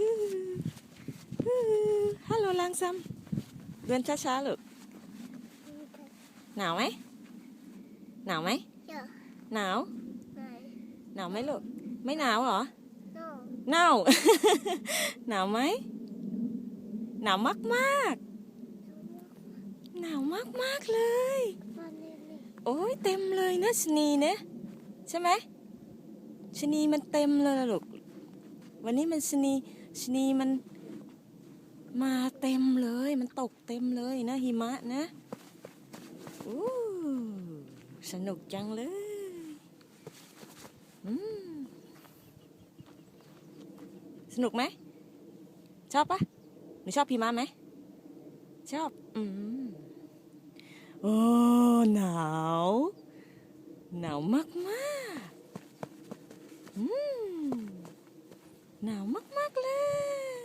ฮือฮือฮัลโหลลังซัมเดินช้าๆลูกหนาวไหมหนาวไหมเยอะหนาวไหนหนาวไหมลูกไม่หนาวเหรอโน่หนาวหนาวไหมหนาวมากมากๆหนาวมากมากๆเลยมานี่นี่โอ้ยเต็มเลยนะชะนีเนี่ยใช่ไหมชะนีมันเต็มเลยล่ะลูกวันนี้มันชะนี ชนีมันมาเต็มเลย มันตกเต็มเลยนะหิมะนะอู้สนุกจังเลยสนุกไหม ชอบปะหนูชอบหิมะไหม ชอบ อืมโอ้หนาว หนาวมากมากอืมหนาวมากมากๆเลย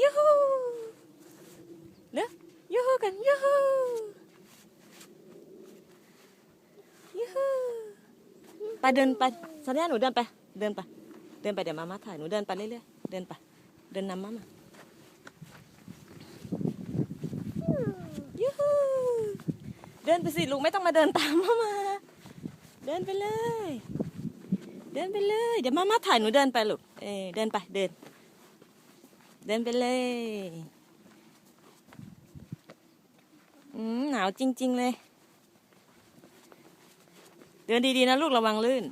ยูฮูเด้อยูฮู กันยูฮูยูฮูไปเดินไปสัญญาหนูเดินไป เดินไป เดินไปเดี๋ยวมาม่าถ่ายหนูเดินไปเรื่อยๆ เดินไป เดินนำมามายูฮูเดินไปสิลูกไม่ต้องมาเดินตามมามา เดินไปเลย เดินไปเลย เดี๋ยวมาม่าถ่ายหนูเดินไปลูก เออเดินไป เดิน เดินไปเลยอืมหนาวจริง ๆ เลย เดินดี ๆ นะลูกระวังลื่น